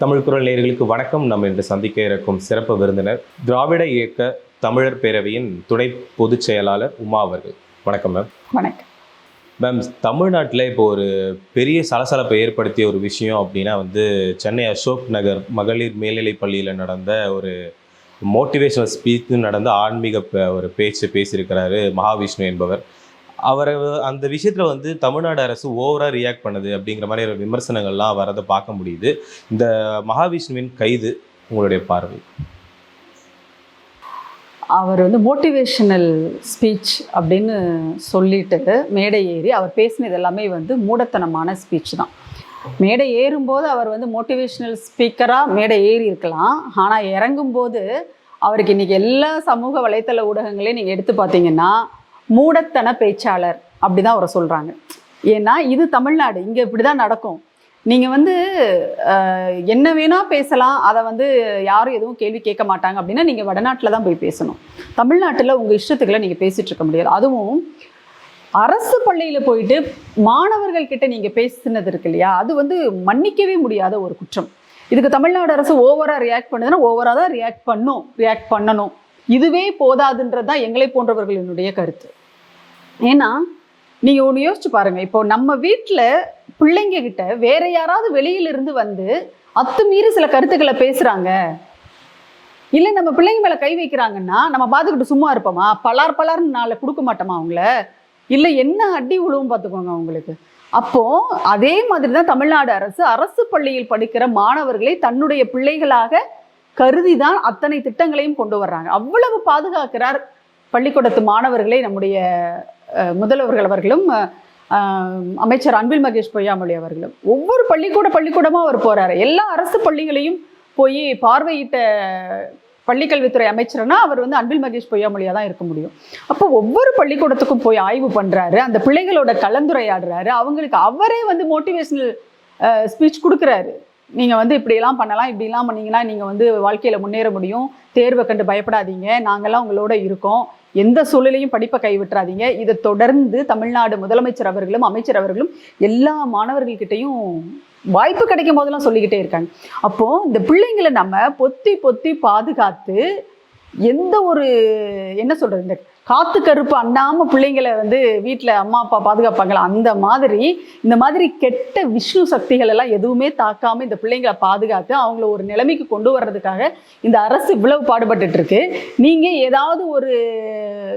தமிழ் குரல் நேயர்களுக்கு வணக்கம். நம்ம இன்று சந்திக்க இருக்கும் சிறப்பு விருந்தினர் திராவிட இயக்க தமிழர் பேரவையின் துணை பொதுச் செயலாளர் உமா அவர்கள். வணக்கம் மேம் வணக்கம். மேம் தமிழ்நாட்டில் இப்போ ஒரு பெரிய சலசலப்பை ஏற்படுத்திய ஒரு விஷயம் அப்படின்னா வந்து சென்னை அசோக் நகர் மகளிர் மேல்நிலைப் பள்ளியில் நடந்த ஒரு மோட்டிவேஷனல் ஸ்பீச் நடந்த ஆன்மீக ஒரு பேச்சு பேசியிருக்கிறாரு மகாவிஷ்ணு என்பவர். அவரை அந்த விஷயத்தில் வந்து தமிழ்நாடு அரசு ஓவராக ரியாக்ட் பண்ணுது அப்படிங்கிற மாதிரி ஒரு விமர்சனங்கள்லாம் வரதை பார்க்க முடியுது. இந்த மகாவிஷ்ணுவின் கைது உங்களுடைய பார்வை? அவர் வந்து மோட்டிவேஷனல் ஸ்பீச் அப்படின்னு சொல்லிட்டு மேடை ஏறி அவர் பேசினது எல்லாமே வந்து மூடத்தனமான ஸ்பீச் தான். மேடை ஏறும்போது அவர் வந்து மோட்டிவேஷனல் ஸ்பீக்கராக மேடை ஏறி இருக்கலாம். ஆனால் இறங்கும்போது அவருக்கு இன்றைக்கி எல்லா சமூக வலைத்தள ஊடகங்களையும் நீங்கள் எடுத்து பார்த்தீங்கன்னா மூடத்தன பேச்சாளர் அப்படி தான் அவரை சொல்கிறாங்க ஏன்னா இது தமிழ்நாடு இங்கே இப்படி தான் நடக்கும். நீங்கள் வந்து என்ன வேணால் பேசலாம் அதை வந்து யாரும் எதுவும் கேள்வி கேட்க மாட்டாங்க அப்படின்னா நீங்கள் வடநாட்டில் தான் போய் பேசணும். தமிழ்நாட்டில் உங்கள் இஷ்டத்துக்குள்ள நீங்கள் பேசிகிட்டு இருக்க முடியாது. அதுவும் அரசு பள்ளியில் போயிட்டு மாணவர்கள் கிட்ட நீங்கள் பேசினது இருக்கு இல்லையா? அது வந்து மன்னிக்கவே முடியாத ஒரு குற்றம். இதுக்கு தமிழ்நாடு அரசு ஓவராக ரியாக்ட் பண்ணுதுன்னா ஓவராக தான் ரியாக்ட் பண்ணும் ரியாக்ட் பண்ணணும். இதுவே போதாதுன்றது தான் எங்களை போன்றவர்களினுடைய கருத்து. ஏன்னா நீங்கள் ஒன்று யோசிச்சு பாருங்க. இப்போ நம்ம வீட்டில் பிள்ளைங்க கிட்ட வேற யாராவது வெளியிலிருந்து வந்து அத்துமீறி சில கருத்துக்களை பேசுறாங்க. இல்லை நம்ம பிள்ளைங்க மேலே கை வைக்கிறாங்கன்னா நம்ம பார்த்துக்கிட்டு சும்மா இருப்போமா? பலார் பலார்னு நாளை கொடுக்க மாட்டோமா அவங்கள? இல்லை என்ன அடி உழுவும் பார்த்துக்கோங்க அவங்களுக்கு. அப்போ அதே மாதிரி தான் தமிழ்நாடு அரசு அரசு பள்ளியில் படிக்கிற மாணவர்களை தன்னுடைய பிள்ளைகளாக கருதி தான் அத்தனை திட்டங்களையும் கொண்டு வர்றாங்க. அவ்வளவு பாதுகாக்கிறார் பள்ளிக்கூடத்து மாணவர்களை நம்முடைய முதல்வர்கள் அவர்களும் அமைச்சர் அன்பில் மகேஷ் பொய்யாமொழி அவர்களும். ஒவ்வொரு பள்ளிக்கூட பள்ளிக்கூடமாக அவர் போகிறாரு எல்லா அரசு பள்ளிகளையும் போய் பார்வையிட்ட பள்ளிக்கல்வித்துறை அமைச்சர்னா அவர் வந்து அன்பில் மகேஷ் பொய்யாமொழியாக தான் இருக்க முடியும். அப்போ ஒவ்வொரு பள்ளிக்கூடத்துக்கும் போய் ஆய்வு பண்ணுறாரு அந்த பிள்ளைகளோட கலந்துரையாடுறாரு. அவங்களுக்கு அவரே வந்து மோட்டிவேஷனல் ஸ்பீச் கொடுக்குறாரு. நீங்கள் வந்து இப்படியெல்லாம் பண்ணலாம் இப்படிலாம் பண்ணீங்கன்னா நீங்கள் வந்து வாழ்க்கையில் முன்னேற முடியும். தேர்வை கண்டு பயப்படாதீங்க. நாங்கள்லாம் உங்களோட இருக்கோம். எந்த சூழலையும் படிப்பை கைவிட்டுறாதீங்க. இதை தொடர்ந்து தமிழ்நாடு முதலமைச்சர் அவர்களும் அமைச்சர் அவர்களும் எல்லா மாணவர்கள்கிட்டையும் வாய்ப்பு கிடைக்கும் போதெல்லாம் சொல்லிக்கிட்டே இருக்காங்க. அப்போ இந்த பிள்ளைங்களை நம்ம பொத்தி பொத்தி பாதுகாத்து எந்த ஒரு என்ன சொல்றது இந்த காத்து கருப்பு அண்ணாம பிள்ளைங்களை வந்து வீட்டில் அம்மா அப்பா பாதுகாப்பாங்களா? அந்த மாதிரி இந்த மாதிரி கெட்ட விஷ்ணு சக்திகள் எல்லாம் எதுவுமே தாக்காம இந்த பிள்ளைங்களை பாதுகாத்து அவங்கள ஒரு நிலைமைக்கு கொண்டு வர்றதுக்காக இந்த அரசு இவ்வளவு பாடுபட்டு இருக்கு. நீங்க ஏதாவது ஒரு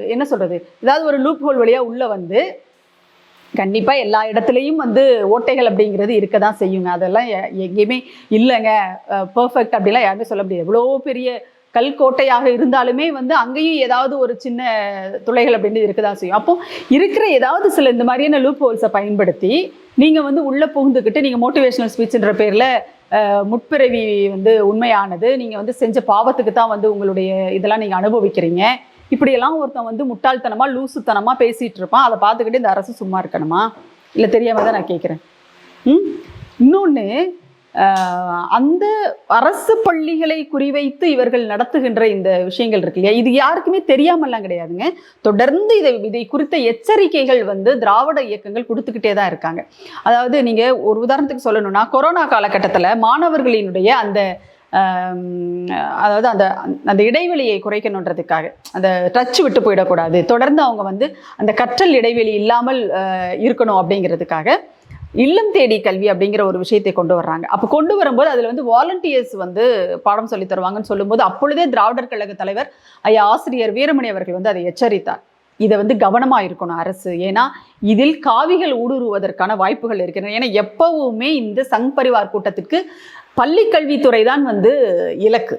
என்ன சொல்றது? ஏதாவது ஒரு லூப் ஹோல் வழியா உள்ள வந்து கண்டிப்பாக எல்லா இடத்துலையும் வந்து ஓட்டைகள் அப்படிங்கிறது இருக்க தான் செய்யுங்க. அதெல்லாம் எ- எங்கேயுமே இல்லைங்க. பர்ஃபெக்ட் அப்படிலாம் யாருமே சொல்ல முடியாது. எவ்வளோ பெரிய கல்கோட்டையாக இருந்தாலுமே வந்து அங்கேயும் ஏதாவது ஒரு சின்ன துளைகள் அப்படின்னு இருக்க தான் செய்யும். அப்போ இருக்கிற ஏதாவது சில இந்த மாதிரியான லூப் ஹோல்ஸை பயன்படுத்தி நீங்கள் வந்து உள்ளே புகுந்துக்கிட்டு நீங்கள் மோட்டிவேஷனல் ஸ்பீச்ன்ற பேரில் முற்பிறவி வந்து உண்மையானது நீங்கள் வந்து செஞ்ச பாவத்துக்கு தான் வந்து உங்களுடைய இதெல்லாம் நீங்கள் அனுபவிக்கிறீங்க. இப்படியெல்லாம் ஒருத்தன் வந்து முட்டாள்தனமாக லூசுத்தனமாக பேசிகிட்டு இருப்பான். அதை பார்த்துக்கிட்டு இந்த அரசு சும்மா இருக்கணுமா? இல்லை தெரியாம தான் நான் கேட்குறேன் ம்? இன்னொன்று அந்த அரசு பள்ளிகளை குறிவைத்து இவர்கள் நடத்துகின்ற இந்த விஷயங்கள் இருக்கு இல்லையா? இது யாருக்குமே தெரியாமல்லாம் கிடையாதுங்க. தொடர்ந்து இதை இதை குறித்த எச்சரிக்கைகள் வந்து திராவிட இயக்கங்கள் கொடுத்துக்கிட்டே தான் இருக்காங்க. அதாவது நீங்க ஒரு உதாரணத்துக்கு சொல்லணும்னா கொரோனா காலகட்டத்தில் மாணவர்களினுடைய அந்த அதாவது அந்த அந்த இடைவெளியை குறைக்கணுன்றதுக்காக அந்த டச் விட்டு போயிடக்கூடாது. தொடர்ந்து அவங்க வந்து அந்த கற்றல் இடைவெளி இல்லாமல் இருக்கணும் அப்படிங்கிறதுக்காக இல்லம் தேடி கல்வி அப்படிங்கிற ஒரு விஷயத்தை கொண்டு வர்றாங்க. அப்போ கொண்டு வரும்போது அதில் வந்து வாலண்டியர்ஸ் வந்து பாடம் சொல்லி தருவாங்கன்னு சொல்லும்போது அப்பொழுதே திராவிடர் கழக தலைவர் ஐயா ஆசிரியர் வீரமணி அவர்கள் வந்து அதை எச்சரித்தார். இதை வந்து கவனமாக இருக்கணும் அரசு. ஏன்னா இதில் காவிகள் ஊடுருவதற்கான வாய்ப்புகள் இருக்கின்றன ஏன்னா எப்பவுமே இந்த சங் பரிவார் கூட்டத்திற்கு பள்ளி கல்வித்துறை தான் வந்து இலக்கு.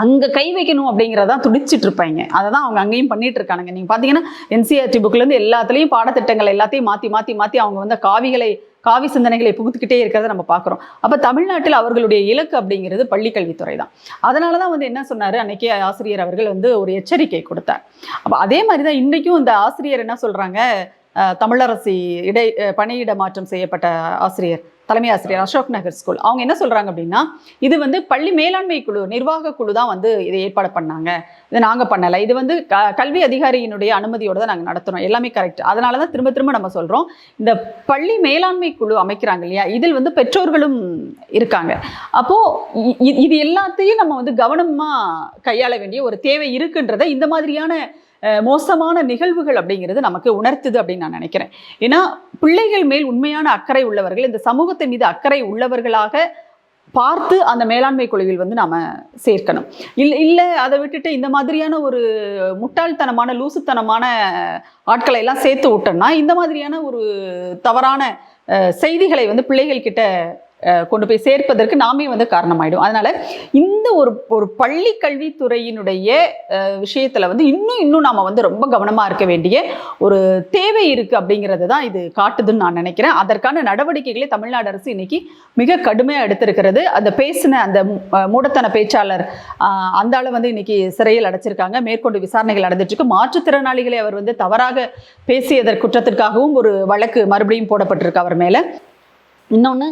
அங்கே கை வைக்கணும் அப்படிங்கிறதான் துடிச்சிட்டு இருப்பாங்க அதை தான் அவங்க அங்கேயும் பண்ணிட்டு இருக்கானுங்க நீங்கள் பார்த்தீங்கன்னா என்சிஆர்டி புக்லேருந்து எல்லாத்துலேயும் எல்லாத்துலயும் பாடத்திட்டங்கள் எல்லாத்தையும் மாற்றி மாற்றி மாற்றி அவங்க வந்து காவிகளை காவி சிந்தனைகளை புகுத்துக்கிட்டே இருக்கிறத நம்ம பார்க்குறோம் அப்போ தமிழ்நாட்டில் அவர்களுடைய இலக்கு அப்படிங்கிறது பள்ளி கல்வித்துறை தான் அதனால தான் வந்து என்ன சொன்னார்? அன்னைக்கு ஆசிரியர் அவர்கள் வந்து ஒரு எச்சரிக்கை கொடுத்தார். அப்போ அதே மாதிரி தான் இன்றைக்கும் இந்த ஆசிரியர் என்ன சொல்கிறாங்க தமிழரசி இடை பணியிட மாற்றம் செய்யப்பட்ட ஆசிரியர். தலைமை ஆசிரியர் அசோக் நகர் ஸ்கூல் அவங்க என்ன சொல்கிறாங்க அப்படின்னா இது வந்து பள்ளி மேலாண்மை குழு நிர்வாக குழு தான் வந்து இதை ஏற்பாடு பண்ணாங்க. இதை நாங்கள் பண்ணலை. இது வந்து க- கல்வி அதிகாரியினுடைய அனுமதியோடு தான் நாங்கள் நடத்துகிறோம் எல்லாமே கரெக்ட் அதனால தான் திரும்ப திரும்ப நம்ம சொல்கிறோம் இந்த பள்ளி மேலாண்மை குழு அமைக்கிறாங்க இல்லையா? இதில் வந்து பெற்றோர்களும் இருக்காங்க. அப்போது இது எல்லாத்தையும் நம்ம வந்து கவனமாக கையாள வேண்டிய ஒரு தேவை இருக்குன்றதை இந்த மாதிரியான மோசமான நிகழ்வுகள் அப்படிங்கிறது நமக்கு உணர்த்துது அப்படின்னு நான் நினைக்கிறேன். ஏன்னா பிள்ளைகள் மேல் உண்மையான அக்கறை உள்ளவர்கள் இந்த சமூகத்தின் மீது அக்கறை உள்ளவர்களாக பார்த்து அந்த மேலாண்மை குழுவில் வந்து நாம சேர்க்கணும். இல்லை இல்லை அதை விட்டுட்டு இந்த மாதிரியான ஒரு முட்டாள்தனமான லூசுத்தனமான ஆட்களை எல்லாம் சேர்த்து விட்டோம்னா இந்த மாதிரியான ஒரு தவறான செய்திகளை வந்து பிள்ளைகள் கிட்ட கொண்டு போய் சேர்ப்பதற்கு நாமே வந்து காரணமாயிடும் அதனால இந்த ஒரு ஒரு பள்ளி கல்வித்துறையினுடைய விஷயத்தில் விஷயத்துல வந்து இன்னும் இன்னும் நாம வந்து ரொம்ப கவனமா இருக்க வேண்டிய ஒரு தேவை இருக்கு அப்படிங்கிறது தான் இது காட்டுதுன்னு நான் நினைக்கிறேன். அதற்கான நடவடிக்கைகளை தமிழ்நாடு அரசு இன்னைக்கு மிக கடுமையாக எடுத்திருக்கிறது. அந்த பேசின அந்த மூடத்தன பேச்சாளர் அந்த ஆளை வந்து இன்னைக்கு சிறையில் அடைச்சிருக்காங்க. மேற்கொண்டு விசாரணைகள் நடந்துட்டு இருக்கு. மாற்றுத்திறனாளிகளை அவர் வந்து தவறாக பேசியதற்கு குற்றத்திற்காகவும் ஒரு வழக்கு மறுபடியும் போடப்பட்டிருக்கு அவர் மேல. இன்னொன்று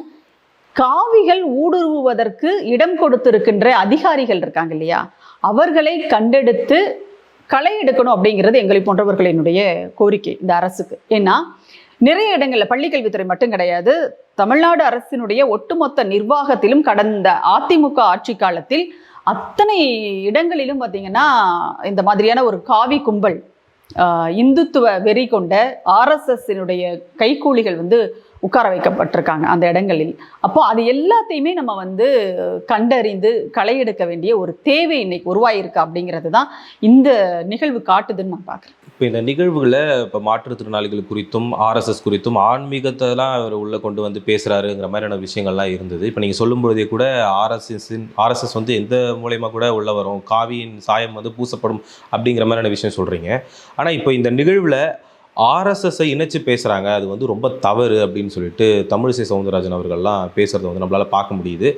காவிகள் ஊடுருவுவதற்கு இடம் கொடுத்திருக்கின்ற அதிகாரிகள் இருக்காங்க இல்லையா? அவர்களை கண்டெடுத்து களை எடுக்கணும் அப்படிங்கிறது எங்களை போன்றவர்களினுடைய கோரிக்கை இந்த அரசுக்கு. ஏன்னா நிறைய இடங்களில் பள்ளிக்கல்வித்துறை மட்டும் கிடையாது தமிழ்நாடு அரசினுடைய ஒட்டுமொத்த நிர்வாகத்திலும் கடந்த அதிமுக ஆட்சி காலத்தில் அத்தனை இடங்களிலும் பார்த்தீங்கன்னா இந்த மாதிரியான ஒரு காவி கும்பல் இந்துத்துவ வெறி கொண்ட ஆர்எஸ்எஸ்னுடைய கைக்கூலிகள் வந்து உட்கார வைக்கப்பட்டிருக்காங்க அந்த இடங்களில். அப்போ அது எல்லாத்தையுமே நம்ம வந்து கண்டறிந்து களை எடுக்க வேண்டிய ஒரு தேவை இன்னைக்கு உருவாயிருக்கு அப்படிங்கிறது தான் இந்த நிகழ்வு காட்டுதுன்னு நான் பார்க்குறேன். இப்போ இந்த நிகழ்வுகளை இப்போ மாற்றுத்திறனாளிகள் குறித்தும் ஆர்எஸ்எஸ் குறித்தும் ஆன்மீகத்தெல்லாம் அவர் உள்ளே கொண்டு வந்து பேசுகிறாருங்கிற மாதிரியான விஷயங்கள்லாம் இருந்தது. இப்போ நீங்கள் சொல்லும்பொழுதே கூட ஆர்எஸ்எஸ்ஸின் ஆர்எஸ்எஸ் வந்து எந்த மூலயமா கூட உள்ள வரும் காவியின் சாயம் வந்து பூசப்படும் அப்படிங்கிற மாதிரியான விஷயம் சொல்கிறீங்க ஆனால் இப்போ இந்த நிகழ்வில் ஆர்எஸ்எஸ்ஸை இணைச்சு பேசுகிறாங்க அது வந்து ரொம்ப தவறு அப்படின்னு சொல்லிட்டு தமிழிசை சவுந்தரராஜன் அவர்கள்லாம் பேசுகிறத வந்து நம்மளால் பார்க்க முடியுது.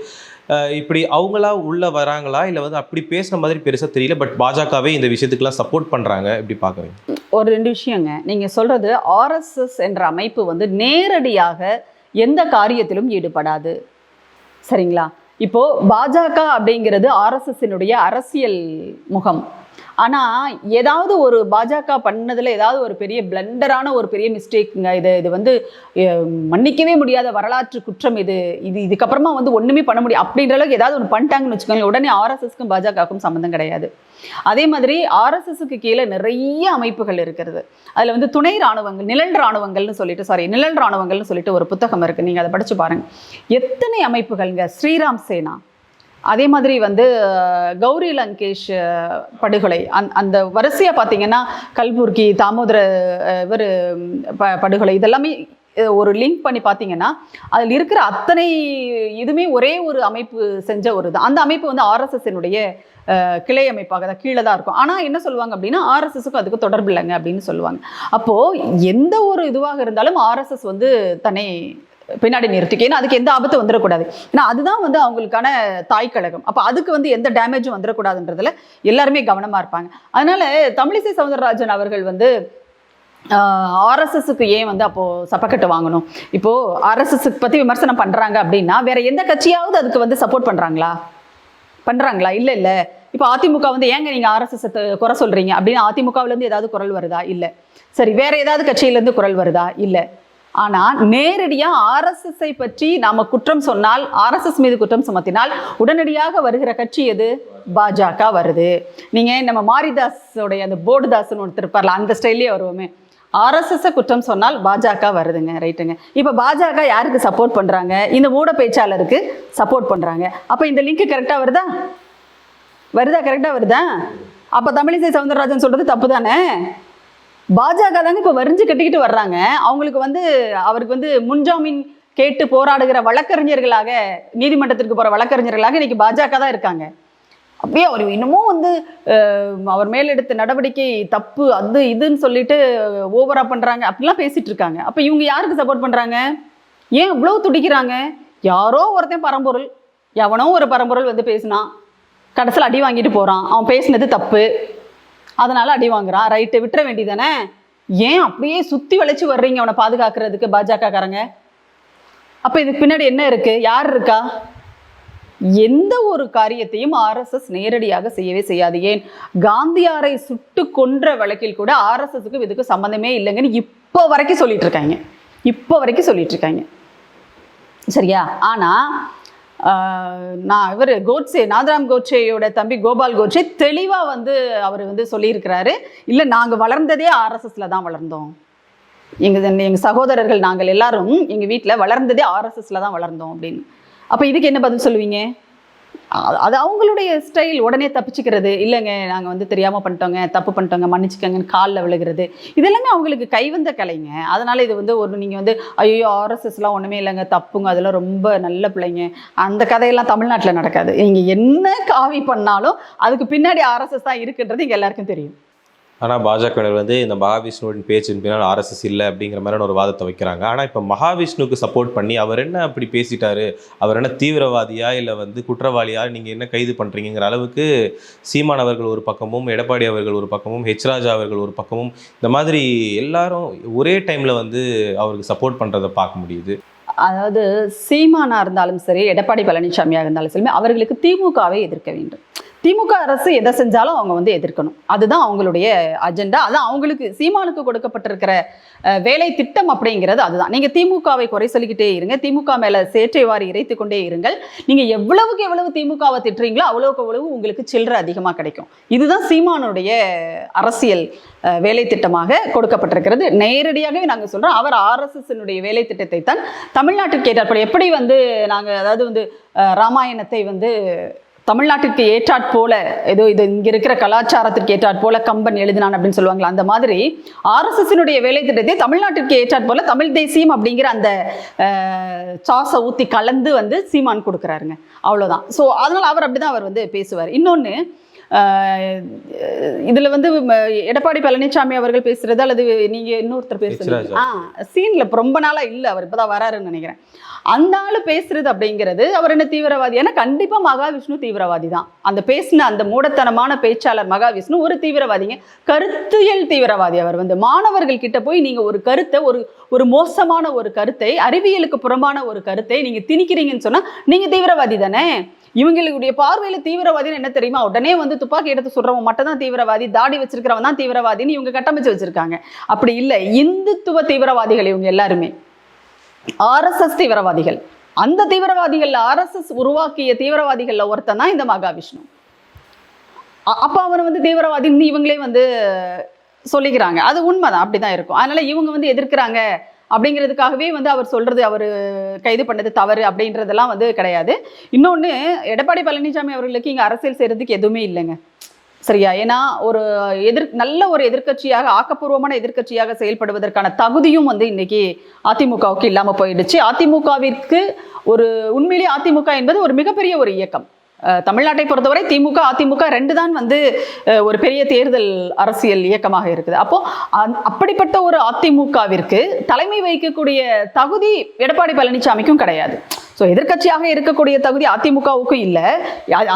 இப்படி அவங்களா உள்ளே வராங்களா? இல்லை வந்து அப்படி பேசுகிற மாதிரி பெருசாக தெரியல பட் பாஜகவே இந்த விஷயத்துக்கெல்லாம் சப்போர்ட் பண்ணுறாங்க இப்படி பார்க்குறீங்க? ஒரு ரெண்டு விஷயங்க. நீங்கள் சொல்கிறது ஆர்எஸ்எஸ் என்ற அமைப்பு வந்து நேரடியாக எந்த காரியத்திலும் ஈடுபடாது. சரிங்களா? இப்போது பாஜக அப்படிங்கிறது ஆர்எஸ்எஸ்னுடைய அரசியல் முகம். ஆனால் ஏதாவது ஒரு பாஜக பண்ணதில் ஏதாவது ஒரு பெரிய பிளண்டரான ஒரு பெரிய மிஸ்டேக்குங்க இது இது வந்து மன்னிக்கவே முடியாத வரலாற்று குற்றம் இது. இது இதுக்கப்புறமா வந்து ஒன்றுமே பண்ண முடியும் அப்படின்ற அளவுக்கு ஏதாவது ஒன்று பண்ணிட்டாங்கன்னு வச்சுக்கோங்க உடனே ஆர்எஸ்எஸ்க்கும் பாஜகவுக்கும் சம்மந்தம் கிடையாது. அதே மாதிரி ஆர்எஸ்எஸ்க்கு கீழே நிறைய அமைப்புகள் இருக்கிறது. அதில் வந்து துணை ராணுவங்கள் நிழல் ராணுவங்கள்னு சொல்லிட்டு சாரி நிழல் ராணுவங்கள்னு சொல்லிட்டு ஒரு புத்தகம் இருக்குது நீங்கள் அதை படித்து பாருங்கள் எத்தனை அமைப்புகள்ங்க? ஸ்ரீராம் சேனா அதே மாதிரி வந்து கௌரி லங்கேஷ் படுகொலை. அந் அந்த வரிசையாக பார்த்தீங்கன்னா கல்புர்கி தாமோதர இவர் ப படுகொலை இதெல்லாமே ஒரு லிங்க் பண்ணி பார்த்தீங்கன்னா அதில் இருக்கிற அத்தனை இதுவுமே ஒரே ஒரு அமைப்பு செஞ்ச ஒரு இது. அந்த அமைப்பு வந்து ஆர்எஸ்எஸ்னுடைய கிளை அமைப்பாக தான் கீழே தான் இருக்கும். ஆனால் என்ன சொல்லுவாங்க அப்படின்னா ஆர்எஸ்எஸ்க்கும் அதுக்கு தொடர்பு இல்லைங்க அப்படின்னு சொல்லுவாங்க. அப்போது எந்த ஒரு இதுவாக இருந்தாலும் ஆர்எஸ்எஸ் வந்து தன்னை பின்னாடி நிறுத்திக்க. ஏன்னா அதுக்கு எந்த ஆபத்தும் வந்துடக்கூடாது ஏன்னா அதுதான் வந்து அவங்களுக்கான தாய் கழகம் அப்போ அதுக்கு வந்து எந்த டேமேஜும் வந்துடக்கூடாதுன்றதுல எல்லாருமே கவனமாக இருப்பாங்க. அதனால தமிழிசை சவுந்தரராஜன் அவர்கள் வந்து ஆர்எஸ்எஸ்க்கு ஏன் வந்து அப்போ சப்பக்கட்டு வாங்கணும்? இப்போ ஆர்எஸ்எஸ்க்கு பத்தி விமர்சனம் பண்றாங்க அப்படின்னா வேற எந்த கட்சியாவது அதுக்கு வந்து சப்போர்ட் பண்றாங்களா? பண்றாங்களா? இல்ல இல்ல. இப்போ அதிமுக வந்து ஏங்க நீங்க ஆர்எஸ்எஸ் குறை சொல்றீங்க? அப்படின்னு அதிமுகவுல இருந்து ஏதாவது குரல் வருதா? இல்ல. சரி வேற ஏதாவது கட்சியில இருந்து குரல் வருதா? இல்லை. ஆனால் நேரடியாக ஆர்எஸ்எஸ்ஐ பற்றி நாம் குற்றம் சொன்னால் ஆர்எஸ்எஸ் மீது குற்றம் சுமத்தினால் உடனடியாக வருகிற கட்சி எது? பாஜக வருது. நீங்கள் நம்ம மாரிதாஸோடைய அந்த போர்டுதாஸ்னு ஒருத்தர் இருப்பார்ல அந்த ஸ்டைல்லே வருவோமே. ஆர்எஸ்எஸ்ஸை குற்றம் சொன்னால் பாஜக வருதுங்க ரைட்டுங்க. இப்போ பாஜக யாருக்கு சப்போர்ட் பண்ணுறாங்க இந்த மூட பேச்சாளருக்கு சப்போர்ட் பண்ணுறாங்க அப்போ இந்த லிங்க் கரெக்டாக வருதா? வருதா கரெக்டாக வருதா? அப்போ தமிழிசை சவுந்தரராஜன் சொல்கிறது தப்பு தானே பாஜக தாங்க இப்போ வரிஞ்சு கட்டிக்கிட்டு வர்றாங்க. அவங்களுக்கு வந்து அவருக்கு வந்து முன்ஜாமீன் கேட்டு போராடுகிற வழக்கறிஞர்களாக நீதிமன்றத்திற்கு போகிற வழக்கறிஞர்களாக இன்னைக்கு பாஜக தான் இருக்காங்க. அப்படியே அவர் இன்னமும் வந்து அவர் மேல் எடுத்த நடவடிக்கை தப்பு அது இதுன்னு சொல்லிட்டு ஓவரா பண்றாங்க. அப்படிலாம் பேசிட்டு இருக்காங்க. அப்ப இவங்க யாருக்கு சப்போர்ட் பண்றாங்க? ஏன் இவ்வளவு துடிக்கிறாங்க? யாரோ ஒருத்தன் பரம்பொருள். எவனோ ஒரு பரம்பொருள் வந்து பேசினான் கடைசியில் அடி வாங்கிட்டு போறான். அவன் பேசினது தப்பு. அதனால அடி வாங்குறான். ரைட்டு விட்டுற வேண்டியதானே ஏன் அப்படியே சுத்தி வளைச்சு வர்றீங்க அவனை பாதுகாக்கிறதுக்கு பாஜக காரங்க அப்ப இதுக்கு பின்னாடி என்ன இருக்கு? யார் இருக்கா? எந்த ஒரு காரியத்தையும் ஆர்எஸ்எஸ் நேரடியாக செய்யவே செய்யாது. ஏன்? காந்தியாரை சுட்டு கொன்ற வழக்கில் கூட ஆர்எஸ்எஸ்க்கு இதுக்கு சம்மந்தமே இல்லைங்கன்னு இப்போ வரைக்கும் சொல்லிட்டு இருக்காங்க. இப்போ வரைக்கும் சொல்லிட்டு இருக்காங்க. சரியா? ஆனா நான் இவர் கோட்சே நாதராம் கோட்சேயோட தம்பி கோபால் கோட்சே தெளிவாக வந்து அவர் வந்து சொல்லியிருக்கிறாரு. இல்லை நாங்கள் வளர்ந்ததே ஆர்எஸ்எஸில் தான் வளர்ந்தோம். எங்கள் எங்கள் சகோதரர்கள் நாங்கள் எல்லாரும் எங்கள் வீட்டில் வளர்ந்ததே ஆர்எஸ்எஸில் தான் வளர்ந்தோம் அப்படின்னு. அப்போ இதுக்கு என்ன பதில் சொல்லுவீங்க? அது அவங்களுடைய ஸ்டைல் உடனே தப்பிச்சுக்கிறது. இல்லைங்க நாங்கள் வந்து தெரியாமல் பண்ணிட்டோங்க தப்பு பண்ணிட்டோங்க மன்னிச்சுக்கோங்கன்னு காலில் விழுகிறது. இதெல்லாமே அவங்களுக்கு கைவந்த கலைங்க. அதனால் இது வந்து ஒரு நீங்கள் வந்து ஐயோ ஆர்எஸ்எஸ்லாம் ஒன்றுமே இல்லைங்க தப்புங்க அதெல்லாம் ரொம்ப நல்ல பிள்ளைங்க. அந்த கதையெல்லாம் தமிழ்நாட்டில் நடக்காது. நீங்கள் என்ன காவி பண்ணாலும் அதுக்கு பின்னாடி ஆர்எஸ்எஸ் தான் இருக்குன்றது இங்கே எல்லாருக்கும் தெரியும். ஆனால் பாஜகவினர் வந்து இந்த மகாவிஷ்ணுவின் பேச்சின் பின்னால் ஆர்எஸ்எஸ் இல்லை அப்படிங்கிற மாதிரியான ஒரு வாதத்தை வைக்கிறாங்க. ஆனால் இப்போ மகாவிஷ்ணுவுக்கு சப்போர்ட் பண்ணி அவர் என்ன அப்படி பேசிட்டாரு? அவர் என்ன தீவிரவாதியா? இல்லை வந்து குற்றவாளியா? நீங்கள் என்ன கைது பண்ணுறீங்கிற அளவுக்கு சீமான் அவர்கள் ஒரு பக்கமும் எடப்பாடி அவர்கள் ஒரு பக்கமும் ஹெச் ராஜா அவர்கள் ஒரு பக்கமும் இந்த மாதிரி எல்லாரும் ஒரே டைமில் வந்து அவருக்கு சப்போர்ட் பண்ணுறதை பார்க்க முடியுது. அதாவது சீமானா இருந்தாலும் சரி எடப்பாடி பழனிசாமியாக இருந்தாலும் சரி அவர்களுக்கு திமுகவை எதிர்க்க வேண்டும். திமுக அரசு எதை செஞ்சாலும் அவங்க வந்து எதிர்க்கணும். அதுதான் அவங்களுடைய அஜெண்டா அதான் அவங்களுக்கு சீமானுக்கு கொடுக்கப்பட்டிருக்கிற வேலை திட்டம் அப்படிங்கிறது அதுதான். நீங்க திமுகவை குறை சொல்லிக்கிட்டே இருங்க. திமுக மேல சேற்றை வாரி இறைத்து கொண்டே இருங்கள். நீங்க எவ்வளவுக்கு எவ்வளவு திமுகவை திட்டுறீங்களோ அவ்வளவுக்கு அவ்வளவு உங்களுக்கு சில்லறை அதிகமாக கிடைக்கும். இதுதான் சீமானுடைய அரசியல் வேலை திட்டமாக கொடுக்கப்பட்டிருக்கிறது. நேரடியாகவே நாங்க சொல்றோம் அவர் ஆர்எஸ்எஸ்னுடைய வேலை திட்டத்தை தான் தமிழ்நாட்டுக்கு கேட்டார் எப்படி வந்து நாங்க அதாவது வந்து ராமாயணத்தை வந்து தமிழ்நாட்டிற்கு ஏற்றாற் போல ஏதோ இது இங்க இருக்கிற கலாச்சாரத்திற்கு ஏற்றாற் போல கம்பன் எழுதினான் அப்படின்னு சொல்லுவாங்களா அந்த மாதிரி ஆர்எஸ்எஸ்னுடைய வேலை திட்டத்தை தமிழ்நாட்டிற்கு ஏற்றாற் போல தமிழ் தேசியம் அப்படிங்கிற அந்த சாசை சாஸை கலந்து வந்து சீமான் கொடுக்குறாருங்க. அவ்வளோதான் ஸோ அதனால அவர் அப்படிதான் அவர் வந்து பேசுவார். இன்னொன்று இதுல வந்து எடப்பாடி பழனிசாமி அவர்கள் பேசுறது அல்லது நீங்க இன்னொருத்தர் பேசுறது. ஆ சீன்ல ரொம்ப நாளா இல்ல அவர் இப்பதான் வராருன்னு நினைக்கிறேன். அந்த ஆளு பேசுறது அப்படிங்கிறது அவர் என்ன தீவிரவாதி? ஏன்னா கண்டிப்பா மகாவிஷ்ணு தீவிரவாதி தான். அந்த பேசின அந்த மூடத்தனமான பேச்சாளர் மகாவிஷ்ணு ஒரு தீவிரவாதிங்க. கருத்தியல் தீவிரவாதி அவர் வந்து. மாணவர்கள் கிட்ட போய் நீங்க ஒரு கருத்தை ஒரு ஒரு மோசமான ஒரு கருத்தை அறிவியலுக்கு புறம்பான ஒரு கருத்தை நீங்க திணிக்கிறீங்கன்னு சொன்னா நீங்க தீவிரவாதி தானே? இவங்களுடைய பார்வையில தீவிரவாதின்னு என்ன தெரியுமா? உடனே வந்து துப்பாக்கி எடுத்து சொல்றவங்க மட்டும் தான் தீவிரவாதி தாடி வச்சிருக்கிறவன் தான் தீவிரவாதின்னு இவங்க கட்டமைச்சு வச்சிருக்காங்க. அப்படி இல்லை. இந்துத்துவ தீவிரவாதிகள் இவங்க எல்லாருமே. ஆர்எஸ்எஸ் தீவிரவாதிகள். அந்த தீவிரவாதிகள் ஆர்எஸ்எஸ் உருவாக்கிய தீவிரவாதிகள்ல ஒருத்தன் தான் இந்த மகாவிஷ்ணு. அ- அப்ப அவர் வந்து தீவிரவாதின்னு இவங்களே வந்து சொல்லிக்கிறாங்க. அது உண்மைதான். அப்படிதான் இருக்கும். அதனால இவங்க வந்து எதிர்க்கிறாங்க. அப்படிங்கிறதுக்காகவே வந்து அவர் சொல்றது அவர் கைது பண்ணது தவறு அப்படின்றதெல்லாம் வந்து கிடையாது. இன்னொன்று எடப்பாடி பழனிசாமி அவர்களுக்கு இங்கே அரசியல் செய்யறதுக்கு எதுவுமே இல்லைங்க. சரியா? ஏன்னா ஒரு எதிர் நல்ல ஒரு எதிர்க்கட்சியாக ஆக்கப்பூர்வமான எதிர்க்கட்சியாக செயல்படுவதற்கான தகுதியும் வந்து இன்னைக்கு அதிமுகவுக்கு இல்லாமல் போயிடுச்சு. அதிமுகவிற்கு ஒரு உண்மையிலேயே அதிமுக என்பது ஒரு மிகப்பெரிய ஒரு இயக்கம். தமிழ்நாட்டை பொறுத்தவரை திமுக அதிமுக ரெண்டு தான் வந்து ஒரு பெரிய தேர்தல் அரசியல் இயக்கமாக இருக்குது. அப்போ அப்படிப்பட்ட ஒரு அதிமுகவிற்கு தலைமை வைக்கக்கூடிய தகுதி எடப்பாடி பழனிசாமிக்கும் கிடையாது. ஸோ எதிர்க்கட்சியாக இருக்கக்கூடிய தகுதி அதிமுகவுக்கும் இல்லை.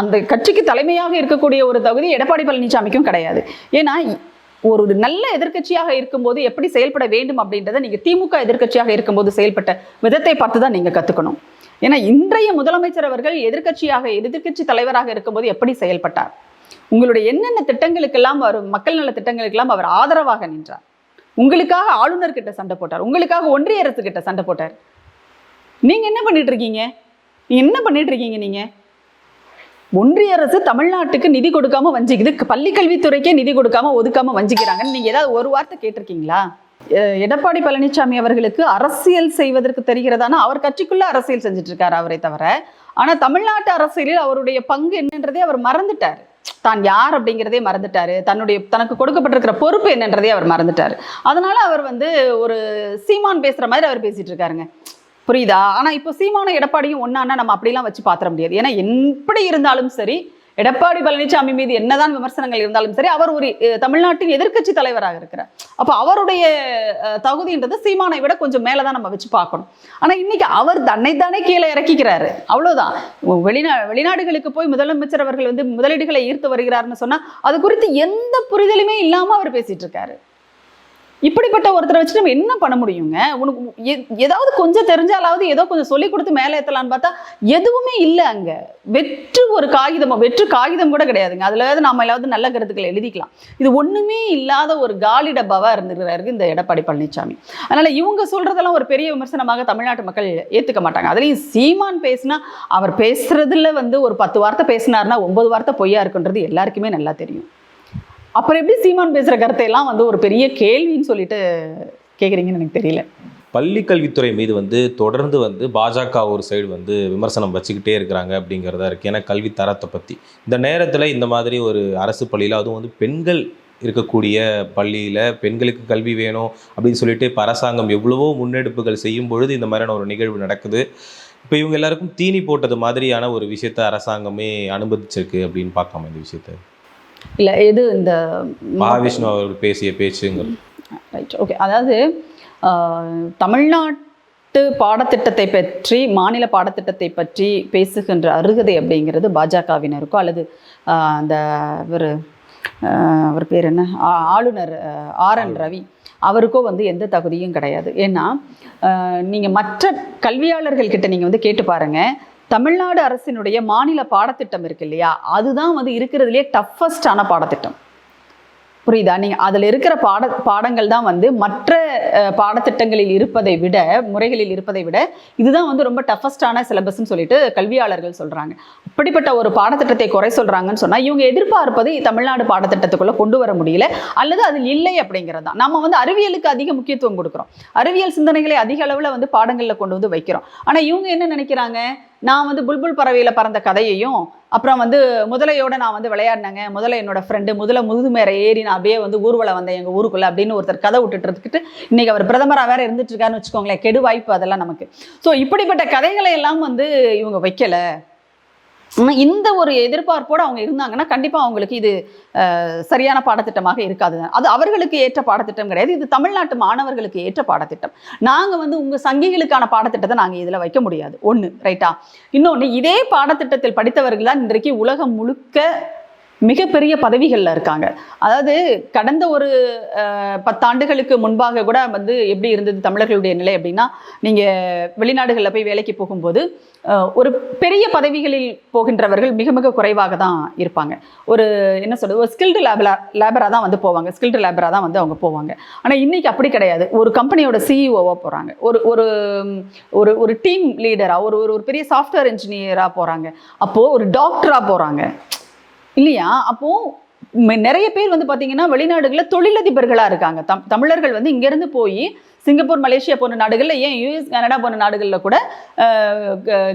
அந்த கட்சிக்கு தலைமையாக இருக்கக்கூடிய ஒரு தகுதி எடப்பாடி பழனிசாமிக்கும் கிடையாது. ஏன்னா ஒரு நல்ல எதிர்க்கட்சியாக இருக்கும்போது எப்படி செயல்பட வேண்டும் அப்படின்றத நீங்கள் திமுக எதிர்க்கட்சியாக இருக்கும்போது செயல்பட்ட விதத்தை பார்த்து தான் நீங்கள் கற்றுக்கணும் ஏன்னா இன்றைய முதலமைச்சர் அவர்கள் எதிர்க்கட்சியாக எதிர்க்கட்சி தலைவராக இருக்கும்போது எப்படி செயல்பட்டார்? உங்களுடைய என்னென்ன திட்டங்களுக்கெல்லாம் அவர் மக்கள் நல திட்டங்களுக்கெல்லாம் அவர் ஆதரவாக நின்றார்? உங்களுக்காக ஆளுநர் கிட்ட சண்டை போட்டார். உங்களுக்காக ஒன்றிய அரசு கிட்ட சண்டை போட்டார். நீங்க என்ன பண்ணிட்டு இருக்கீங்க? நீங்க என்ன பண்ணிட்டு இருக்கீங்க நீங்க? ஒன்றிய அரசு தமிழ்நாட்டுக்கு நிதி கொடுக்காம வஞ்சிக்குது. பள்ளி கல்வித்துறைக்கே நிதி கொடுக்காம ஒதுக்காம வஞ்சிக்கிறாங்கன்னு நீங்க ஏதாவது ஒரு வார்த்தை கேட்டிருக்கீங்களா? எடப்பாடி பழனிசாமி அவர்களுக்கு அரசியல் செய்வதற்கு தெரிகிறதானா? அவர் கட்சிக்குள்ள அரசியல் செஞ்சுட்டு இருக்காரு அவரை தவிர. ஆனா தமிழ்நாட்டு அரசியலில் அவருடைய பங்கு என்னன்றதே அவர் மறந்துட்டார். தான் யார் அப்படிங்கிறதே மறந்துட்டாரு. தன்னுடைய தனக்கு கொடுக்கப்பட்டிருக்கிற பொறுப்பு என்னன்றதே அவர் மறந்துட்டாரு. அதனால அவர் வந்து ஒரு சீமான் பேசுற மாதிரி அவர் பேசிட்டு இருக்காருங்க புரியுதா? ஆனா இப்போ சீமானும் எடப்பாடியும் ஒன்னான்னா நம்ம அப்படிலாம் வச்சு பாத்திர முடியாது. ஏன்னா எப்படி இருந்தாலும் சரி எடப்பாடி பழனிசாமி மீது என்னதான் விமர்சனங்கள் இருந்தாலும் சரி அவர் ஒரு தமிழ்நாட்டின் எதிர்க்கட்சி தலைவராக இருக்கிறார். அப்ப அவருடைய தகுதின்றது சீமானை விட கொஞ்சம் மேலதான் நம்ம வச்சு பார்க்கணும். ஆனா இன்னைக்கு அவர் தன்னைத்தானே கீழே இறக்கிக்கிறாரு. அவ்வளவுதான். வெளிநா வெளிநாடுகளுக்கு போய் முதலமைச்சர் அவர்கள் வந்து முதலீடுகளை ஈர்த்து வருகிறாருன்னு சொன்னா அது குறித்து எந்த புரிதலுமே இல்லாம அவர் பேசிட்டு இருக்காரு. இப்படிப்பட்ட ஒருத்தரை வச்சு நம்ம என்ன பண்ண முடியுங்க? உனக்கு எ- ஏதாவது கொஞ்சம் தெரிஞ்சாலாவது ஏதோ கொஞ்சம் சொல்லி கொடுத்து மேலே ஏற்றலான்னு பார்த்தா எதுவுமே இல்லை அங்கே. வெற்று ஒரு காகிதம் வெற்று காகிதம் கூட கிடையாதுங்க. அதுல நாம ஏதாவது நல்ல கருத்துக்களை எழுதிக்கலாம். இது ஒன்றுமே இல்லாத ஒரு காலி டப்பாவாக இருந்துருக்காரு இந்த எடப்பாடி பழனிசாமி அதனால் இவங்க சொல்கிறதெல்லாம் ஒரு பெரிய விமர்சனமாக தமிழ்நாட்டு மக்கள் ஏற்றுக்க மாட்டாங்க. அதுலேயும் சீமான் பேசினா அவர் பேசுகிறதுல வந்து ஒரு பத்து வார்த்தை பேசினார்னா ஒன்பது வார்த்தை பொய்யா இருக்குன்றது எல்லாருக்குமே நல்லா தெரியும். அப்புறம் எப்படி சீமான் பேசுகிற கருத்தையெல்லாம் வந்து ஒரு பெரிய கேள்வின்னு சொல்லிட்டு கேட்குறீங்கன்னு எனக்கு தெரியல. பள்ளி கல்வித்துறை மீது வந்து தொடர்ந்து வந்து பாஜக ஒரு சைடு வந்து விமர்சனம் வச்சுக்கிட்டே இருக்கிறாங்க அப்படிங்கிறதா இருக்குது ஏன்னா கல்வி தரத்தை பற்றி இந்த நேரத்தில் இந்த மாதிரி ஒரு அரசு பள்ளியில் அதுவும் வந்து பெண்கள் இருக்கக்கூடிய பள்ளியில் பெண்களுக்கு கல்வி வேணும் அப்படின்னு சொல்லிட்டு இப்போ அரசாங்கம் எவ்வளவோ முன்னெடுப்புகள் செய்யும் பொழுது இந்த மாதிரியான ஒரு நிகழ்வு நடக்குது. இப்போ இவங்க எல்லாருக்கும் தீனி போட்டது மாதிரியான ஒரு விஷயத்த அரசாங்கமே அனுமதிச்சிருக்கு அப்படின்னு பார்க்காம இந்த விஷயத்த? இல்ல எது இந்த மகாவிஷ்ணு அவர் பேசிய பேச்சுங்கிறது. ரைட் ஓகே அதாவது தமிழ்நாட்டு பாடத்திட்டத்தை பற்றி மாநில பாடத்திட்டத்தை பற்றி பேசுகின்ற அருகதை அப்படிங்கிறது பாஜகவினருக்கோ அல்லது அந்த இவர் அவர் பேர் என்ன? ஆளுநர் ஆர் என் ரவி அவருக்கோ வந்து எந்த தகுதியும் கிடையாது. ஏன்னா ஆஹ், நீங்க மற்ற கல்வியாளர்கள் கிட்ட நீங்க வந்து கேட்டு பாருங்க. தமிழ்நாடு அரசினுடைய மாநில பாடத்திட்டம் இருக்கு இல்லையா? அதுதான் வந்து இருக்கிறதுலே டஃபஸ்டான பாடத்திட்டம். புரியுதா? நீங்க அதுல இருக்கிற பாட பாடங்கள் தான் வந்து மற்ற பாடத்திட்டங்களில் இருப்பதை விட முறைகளில் இருப்பதை விட இதுதான் வந்து ரொம்ப டஃபஸ்டான சிலபஸ்ன்னு சொல்லிட்டு கல்வியாளர்கள் சொல்றாங்க. அப்படிப்பட்ட ஒரு பாடத்திட்டத்தை குறை சொல்றாங்கன்னு சொன்னா இவங்க எதிர்பார்ப்பது தமிழ்நாடு பாடத்திட்டத்துக்குள்ள கொண்டு வர முடியல அல்லது அதில் இல்லை அப்படிங்கிறது தான். நம்ம வந்து அறிவியலுக்கு அதிக முக்கியத்துவம் கொடுக்குறோம். அறிவியல் சிந்தனைகளை அதிக அளவுல வந்து பாடங்கள்ல கொண்டு வந்து வைக்கிறோம். ஆனா இவங்க என்ன நினைக்கிறாங்க? நான் வந்து புல்புல் பறவையில பறந்த கதையையும் அப்புறம் வந்து முதலையோட நான் வந்து விளையாடினேங்க. முதல்ல என்னோட ஃப்ரெண்டு முதல்ல முதுமேற ஏறி நான் அப்படியே வந்து ஊர்வலம் வந்தேன் எங்கள் ஊருக்குள்ள அப்படின்னு ஒருத்தர் கதை விட்டுட்டு இருந்துக்கிட்டு இன்னைக்கு அவர் பிரதமராக வேற இருந்துட்டு இருக்காருன்னு வச்சுக்கோங்களேன். கெடு வாய்ப்பு அதெல்லாம் நமக்கு. ஸோ இப்படிப்பட்ட கதைகளை எல்லாம் வந்து இவங்க வைக்கலை. இந்த ஒரு எதிர்பார்ப்போடு அவங்க இருந்தாங்கன்னா கண்டிப்பாக அவங்களுக்கு இது சரியான பாடத்திட்டமாக இருக்காது. அது அவர்களுக்கு ஏற்ற பாடத்திட்டம் கிடையாது. இது தமிழ்நாட்டு மாணவர்களுக்கு ஏற்ற பாடத்திட்டம். நாங்கள் வந்து உங்கள் சங்கிகளுக்கான பாடத்திட்டத்தை நாங்கள் இதில் வைக்க முடியாது. ஒன்று ரைட்டா இன்னொன்று இதே பாடத்திட்டத்தில் படித்தவர்கள் தான் இன்றைக்கு உலகம் முழுக்க மிகப்பெரிய பதவிகளில் இருக்காங்க. அதாவது கடந்த ஒரு பத்தாண்டுகளுக்கு முன்பாக கூட வந்து எப்படி இருந்தது தமிழர்களுடைய நிலை அப்படின்னா நீங்கள் வெளிநாடுகளில் போய் வேலைக்கு போகும்போது ஒரு பெரிய பதவிகளில் போகின்றவர்கள் மிக மிக குறைவாக தான் இருப்பாங்க. ஒரு என்ன சொல்றது ஒரு ஸ்கில்டு லேபரா லேபராக தான் வந்து போவாங்க. ஸ்கில்டு லேபராக தான் வந்து அவங்க போவாங்க. ஆனால் இன்னைக்கு அப்படி கிடையாது. ஒரு கம்பெனியோட சிஇஓவாக போகிறாங்க ஒரு ஒரு ஒரு ஒரு டீம் லீடராக ஒரு ஒரு ஒரு பெரிய சாஃப்ட்வேர் இன்ஜினியராக போகிறாங்க அப்போது ஒரு டாக்டராக போகிறாங்க இல்லையா? அப்போ ம- நிறைய பேர் வந்து பார்த்தீங்கன்னா வெளிநாடுகளில் தொழிலதிபர்களாக இருக்காங்க. தம் தமிழர்கள் வந்து இங்கேருந்து போய் சிங்கப்பூர் மலேசியா போன்ற நாடுகளில் ஏன் யூஎஸ் கனடா போன்ற நாடுகளில் கூட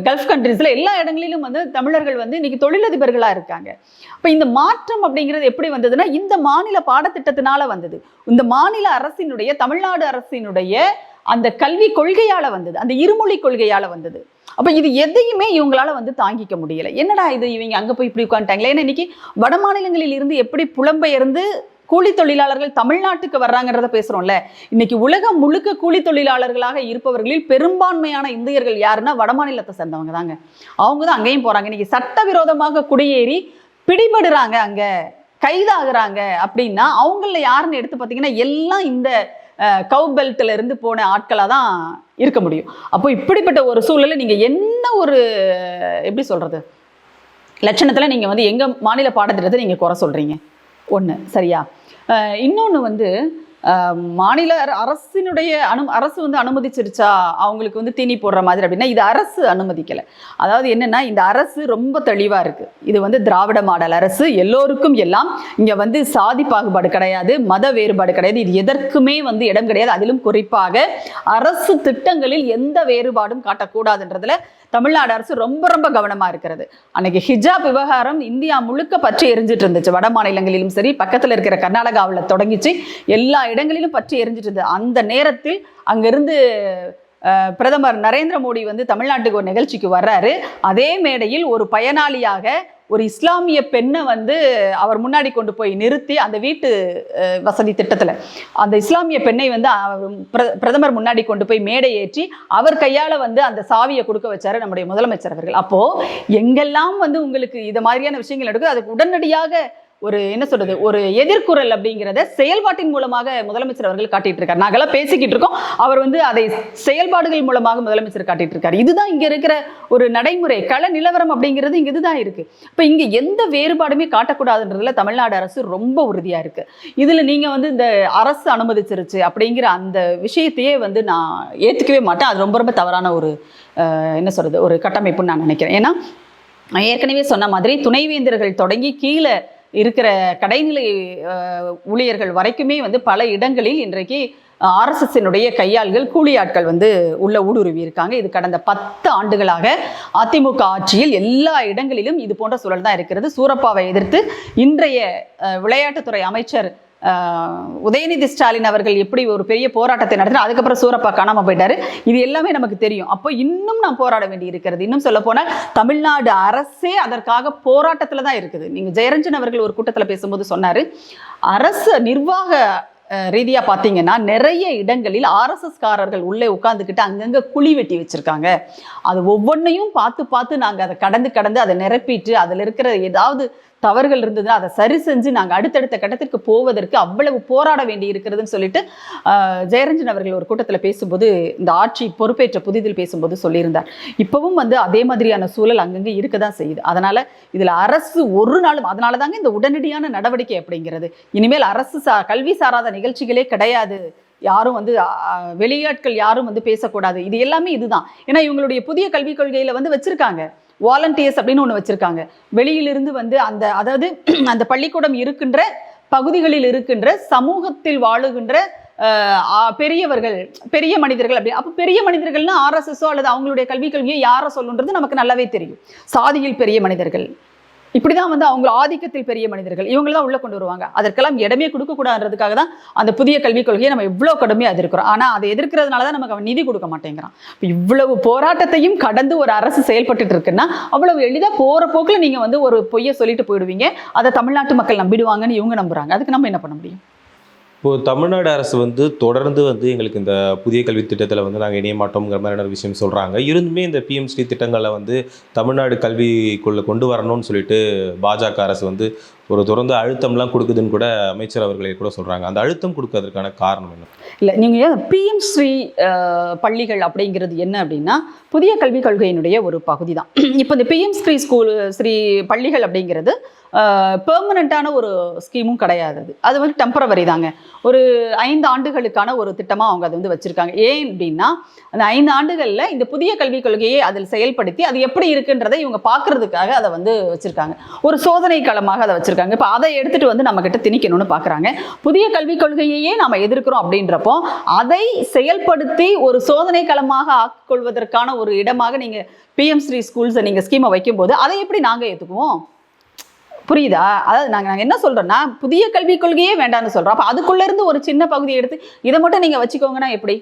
கல்ஃப் கண்ட்ரீஸில் எல்லா இடங்களிலும் வந்து தமிழர்கள் வந்து இன்னைக்கு தொழிலதிபர்களாக இருக்காங்க. இப்போ இந்த மாற்றம் அப்படிங்கிறது எப்படி வந்ததுன்னா இந்த மாநில பாடத்திட்டத்தினால வந்தது. இந்த மாநில அரசினுடைய தமிழ்நாடு அரசினுடைய அந்த கல்வி கொள்கையால் வந்தது. அந்த இருமொழி கொள்கையால் வந்தது. அப்போ இது எதையுமே இவங்களால வந்து தாங்கிக்க முடியல. என்னடா இது இவங்க அங்கே போய் இப்படி உட்காந்துட்டாங்களே ஏன்னா இன்னைக்கு வட மாநிலங்களில் இருந்து எப்படி புலம்பெயர்ந்து கூலி தொழிலாளர்கள் தமிழ்நாட்டுக்கு வர்றாங்கன்றத பேசுகிறோம்ல இன்னைக்கு உலகம் முழுக்க கூலி தொழிலாளர்களாக இருப்பவர்களில் பெரும்பான்மையான இந்தியர்கள் யாருன்னா வடமாநிலத்தை சேர்ந்தவங்க தாங்க. அவங்க தான் அங்கேயும் போகிறாங்க இன்னைக்கு சட்டவிரோதமாக குடியேறி பிடிபடுறாங்க அங்கே கைதாகிறாங்க அப்படின்னா அவங்கள யாருன்னு எடுத்து பார்த்தீங்கன்னா எல்லாம் இந்த கவு பெல்ட்ல இருந்து போன ஆட்களாக தான் இருக்க முடியும். அப்போ இப்படிப்பட்ட ஒரு சூழலில் நீங்கள் என்ன ஒரு எப்படி சொல்கிறது லட்சணத்தில் நீங்கள் வந்து எங்கள் மாநில பாடத்திட்டத்தை நீங்கள் குறை சொல்கிறீங்க ஒன்று சரியா? இன்னொன்று வந்து மாநில அர- அரசினுடைய அனு அரசு வந்து அனுமதிச்சிருச்சா? அவங்களுக்கு வந்து தீனி போடுற மாதிரி அப்படின்னா இது அரசு அனுமதிக்கலை. அதாவது என்னென்னா இந்த அரசு ரொம்ப தெளிவாக இருக்குது இது வந்து திராவிட மாடல் அரசு. எல்லோருக்கும் எல்லாம் இங்கே வந்து சாதி பாகுபாடு கிடையாது மத வேறுபாடு கிடையாது. இது எதற்குமே வந்து இடம் கிடையாது. அதிலும் குறிப்பாக அரசு திட்டங்களில் எந்த வேறுபாடும் காட்டக்கூடாதுன்றதுல தமிழ்நாடு அரசு ரொம்ப ரொம்ப கவனமாக இருக்கிறது. அன்னைக்கு ஹிஜாப் விவகாரம் இந்தியா முழுக்க பற்றி எரிஞ்சிட்டு இருந்துச்சு. வட மாநிலங்களிலும் சரி பக்கத்தில் இருக்கிற கர்நாடகாவில் தொடங்கிச்சு. எல்லா இடங்களிலும் பற்றி எரிஞ்சிட்டு இருந்தது. அந்த நேரத்தில் அங்கிருந்து பிரதமர் நரேந்திர மோடி வந்து தமிழ்நாட்டுக்கு ஒரு நிகழ்ச்சிக்கு வர்றாரு. அதே மேடையில் ஒரு பயனாளியாக ஒரு இஸ்லாமிய பெண்ணை வந்து அவர் முன்னாடி கொண்டு போய் நிறுத்தி அந்த வீட்டு வசதி திட்டத்தில் அந்த இஸ்லாமிய பெண்ணை வந்து பிரதமர் முன்னாடி கொண்டு போய் மேடை ஏற்றி அவர் கையால் வந்து அந்த சாவியை கொடுக்க வச்சாரு நம்முடைய முதலமைச்சர் அவர்கள். அப்போ எங்கெல்லாம் வந்து உங்களுக்கு இது மாதிரியான விஷயங்கள் நடக்குது அதுக்கு உடனடியாக ஒரு என்ன சொல்றது ஒரு எதிர்குரல் அப்படிங்கிறத செயல்பாட்டின் மூலமாக முதலமைச்சர் அவர்கள் காட்டிட்டு இருக்காரு நாங்கெல்லாம் பேசிக்கிட்டு இருக்கோம். அவர் வந்து அதை செயல்பாடுகள் மூலமாக முதலமைச்சர் காட்டிட்டு இருக்காரு இதுதான் இங்க இருக்கிற ஒரு நடைமுறை. கள நிலவரம் அப்படிங்கிறது இங்க இதுதான் இருக்கு. இப்ப இங்க எந்த வேறுபாடுமே காட்டக்கூடாதுன்றதுல தமிழ்நாடு அரசு ரொம்ப உறுதியா இருக்கு. இதுல நீங்க வந்து இந்த அரசு அனுமதிச்சிருச்சு அப்படிங்கிற அந்த விஷயத்தையே வந்து நான் ஏத்துக்கவே மாட்டேன். அது ரொம்ப ரொம்ப தவறான ஒரு என்ன சொல்றது ஒரு கட்டமைப்புன்னு நான் நினைக்கிறேன். ஏன்னா நான் ஏற்கனவே சொன்ன மாதிரி துணைவேந்தர்கள் தொடங்கி கீழே இருக்கிற கடைநிலை ஊழியர்கள் வரைக்குமே வந்து பல இடங்களில் இன்றைக்கு ஆர்எஸ்எஸ்னுடைய கையாள்கள் கூலி ஆட்கள் வந்து உள்ள ஊடுருவி இருக்காங்க இது கடந்த பத்து ஆண்டுகளாக அதிமுக ஆட்சியில் எல்லா இடங்களிலும் இது போன்ற சூழல் தான் இருக்கிறது. சூரப்பாவை எதிர்த்து இன்றைய விளையாட்டுத்துறை அமைச்சர் உதயநிதி ஸ்டாலின் அவர்கள் எப்படி ஒரு பெரிய போராட்டத்தை நடத்தினா அதுக்கப்புறம் சூரப்பா காணாம போயிட்டாரு. இது எல்லாமே நமக்கு தெரியும். அப்போ இன்னும் நாம் போராட வேண்டி இருக்கிறது. இன்னும் சொல்ல போனால் தமிழ்நாடு அரசே அதற்காக போராட்டத்தில் தான் இருக்குது. நீங்கள் ஜெயரஞ்சன் அவர்கள் ஒரு கூட்டத்தில் பேசும்போது சொன்னார் அரசு நிர்வாக ரீதியாக பார்த்தீங்கன்னா நிறைய இடங்களில் ஆர்எஸ்எஸ்காரர்கள் உள்ளே உட்காந்துக்கிட்டு அங்கங்கே குழி வெட்டி வச்சுருக்காங்க. அது ஒவ்வொன்றையும் பார்த்து பார்த்து நாங்கள் அதை கடந்து கடந்து அதை நிரப்பிட்டு அதில் இருக்கிற ஏதாவது தவறுகள் இருந்ததுன்னா அதை சரி செஞ்சு நாங்கள் அடுத்தடுத்த கட்டத்திற்கு போவதற்கு அவ்வளவு போராட வேண்டி இருக்கிறதுன்னு சொல்லிட்டு ஜெயரஞ்சன் அவர்கள் ஒரு கூட்டத்தில் பேசும்போது இந்த ஆட்சி பொறுப்பேற்ற புதிதில் பேசும்போது சொல்லியிருந்தார். இப்பவும் வந்து அதே மாதிரியான சூழல் அங்கங்கே இருக்க தான் செய்யுது. அதனால இதில் அரசு ஒரு நாளும் அதனால தாங்க இந்த உடனடியான நடவடிக்கை அப்படிங்கிறது. இனிமேல் அரசு சா கல்வி சாராத நிகழ்ச்சிகளே கிடையாது. யாரும் வந்து வெளியாட்கள் யாரும் வந்து பேசக்கூடாது. இது எல்லாமே இதுதான். ஏன்னா இவங்களுடைய புதிய கல்விக் கொள்கையில் வந்து வச்சிருக்காங்க. வாலண்டியர்ஸ் அப்படின்னு ஒன்று வச்சுருக்காங்க. வெளியிலிருந்து வந்து அந்த அதாவது அந்த பள்ளிக்கூடம் இருக்கின்ற பகுதிகளில் இருக்கின்ற சமூகத்தில் வாழுகின்ற பெரியவர்கள் பெரிய மனிதர்கள் அப்படி அப்போ பெரிய மனிதர்கள்னா ஆர்எஸ்எஸ்ஓ அல்லது அவங்களுடைய கல்வி கல்வியோ யாரை சொல்லுன்றது நமக்கு நல்லாவே தெரியும். சாதியில் பெரிய மனிதர்கள். இப்படிதான் வந்து அவங்க ஆதிக்கத்தில் பெரிய மனிதர்கள். இவங்க தான் உள்ள கொண்டு வருவாங்க. அதற்கெல்லாம் இடமே கொடுக்கக்கூடாதுன்றதுக்காக தான் அந்த புதிய கல்விக் கொள்கையை நம்ம இவ்வளோ கடுமையாக எதிர்க்கிறோம். ஆனால் அதை எதிர்க்கிறதுனால தான் நமக்கு அவன் நிதி கொடுக்க மாட்டேங்கிறான். இவ்வளவு போராட்டத்தையும் கடந்து ஒரு அரசு செயல்பட்டுட்டு இருக்குன்னா அவ்வளவு எளிதாக போகிற போக்கில் நீங்கள் வந்து ஒரு பொய்யை சொல்லிட்டு போயிடுவீங்க. அதை தமிழ்நாட்டு மக்கள் நம்பிடுவாங்கன்னு இவங்க நம்புறாங்க. அதுக்கு நம்ம என்ன பண்ண முடியும்? இப்போது தமிழ்நாடு அரசு வந்து தொடர்ந்து வந்து எங்களுக்கு இந்த புதிய கல்வி திட்டத்தில் வந்து நாங்கள் இணைய மாட்டோங்கிற மாதிரியான ஒரு விஷயம் சொல்கிறாங்க இருந்துமே இந்த பிஎம்ஸ்டி திட்டங்களை வந்து தமிழ்நாடு கல்விக்குள்ளே கொண்டு வரணும்னு சொல்லிட்டு பாஜக அரசு வந்து ஒரு தொடர்ந்து அழுத்தம்லாம் கொடுக்குதுன்னு கூட அமைச்சர் அவர்களே கூட சொல்கிறாங்க அந்த அழுத்தம் கொடுக்கறதுக்கான காரணம் என்ன? இல்லை நீங்கள் பிஎம் ஸ்ரீ பள்ளிகள் அப்படிங்கிறது என்ன அப்படின்னா புதிய கல்விக் கொள்கையினுடைய ஒரு பகுதி தான் இப்போ இந்த பிஎம் ஸ்ரீ ஸ்கூல் ஸ்ரீ பள்ளிகள் அப்படிங்கிறது பெர்மனண்ட்டான ஒரு ஸ்கீமும் கிடையாது. அது அது வந்து டெம்பரவரி தாங்க. ஒரு ஐந்து ஆண்டுகளுக்கான ஒரு திட்டமாக அவங்க அதை வந்து வச்சுருக்காங்க. ஏன் அப்படின்னா அந்த ஐந்து ஆண்டுகளில் இந்த புதிய கல்விக் கொள்கையை அதில் செயல்படுத்தி அது எப்படி இருக்குன்றதை இவங்க பார்க்குறதுக்காக அதை வந்து வச்சுருக்காங்க. ஒரு சோதனை களமாக அதை வச்சுருக்காங்க. இப்போ அதை எடுத்துகிட்டு வந்து நம்மக்கிட்ட திணிக்கணும்னு பார்க்குறாங்க புதிய கல்விக் கொள்கையையே நாம் எதிர்க்கிறோம் அப்படின்றப்போ அதை செயல்படுத்தி ஒரு சோதனை களமாக ஆக்கிக்கொள்வதற்கான ஒரு இடமாக நீங்கள் பிஎம் ஸ்ரீ ஸ்கூல்ஸை நீங்கள் ஸ்கீமை வைக்கும்போது அதை எப்படி நாங்கள் ஏற்றுக்குவோம் புரியுதா? அதாவது நாங்கள் நாங்கள் என்ன சொல்கிறோன்னா புதிய கல்விக் கொள்கையே வேண்டாம்னு சொல்கிறோம் அப்போ அதுக்குள்ளேருந்து ஒரு சின்ன பகுதி எடுத்து இதை மட்டும் நீங்கள் வச்சுக்கோங்கன்னா எப்படி?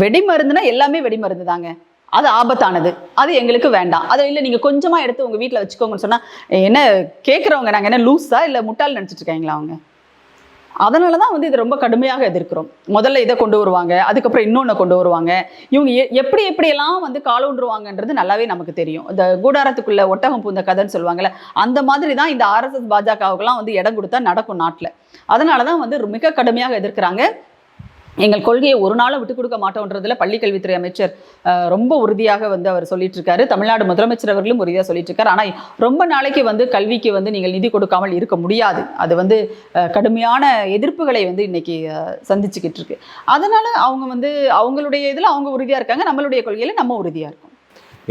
வெடிமருந்துனா எல்லாமே வெடிமருந்து தாங்க. அது ஆபத்தானது. அது எங்களுக்கு வேண்டாம். அதை இல்லை நீங்கள் கொஞ்சமாக எடுத்து உங்கள் வீட்டில் வச்சுக்கோங்கன்னு சொன்னால் என்ன கேட்குறவங்க நாங்கள் என்ன லூஸா இல்லை முட்டாள் நினச்சிட்டு இருக்காங்களா அவங்க? அதனால தான் வந்து இது ரொம்ப கடுமையாக எதிர்க்கிறோம். முதல்ல இதை கொண்டு வருவாங்க அதுக்கப்புறம் இன்னொன்று கொண்டு வருவாங்க. இவங்க எ- எப்படி எப்படியெல்லாம் வந்து காலூன்றுவாங்கன்றது நல்லாவே நமக்கு தெரியும். இந்த கூடாரத்துக்குள்ள ஒட்டகம் பூந்த கதைன்னு சொல்லுவாங்கல்ல அந்த மாதிரி தான் இந்த ஆர்எஸ்எஸ் பாஜகவுக்கெல்லாம் வந்து இடம் கொடுத்தா நடக்கும் நாட்டில். அதனால தான் வந்து மிக கடுமையாக எதிர்க்கிறாங்க. எங்கள் கொள்கையை ஒரு நாளும் விட்டு கொடுக்க மாட்டோன்றதுல பள்ளிக்கல்வித்துறை அமைச்சர் ரொம்ப உறுதியாக வந்து அவர் சொல்லிட்டு இருக்காரு தமிழ்நாடு முதலமைச்சர் அவர்களும் உறுதியாக சொல்லிட்டு இருக்காரு ஆனால் ரொம்ப நாளைக்கு வந்து கல்விக்கு வந்து நீங்கள் நிதி கொடுக்காமல் இருக்க முடியாது. அது வந்து கடுமையான எதிர்ப்புகளை வந்து இன்னைக்கு சந்திச்சுக்கிட்டு இருக்கு அதனால அவங்க வந்து அவங்களுடைய இதில் அவங்க உறுதியாக இருக்காங்க. நம்மளுடைய கொள்கையில நம்ம உறுதியாக இருக்கோம்.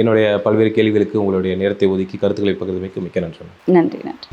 என்னுடைய பல்வேறு கேள்விகளுக்கு உங்களுடைய நேரத்தை ஒதுக்கி கருத்துக்களை பகிர்ந்தமைக்கு மிக்க நன்றி. நன்றி நன்றி.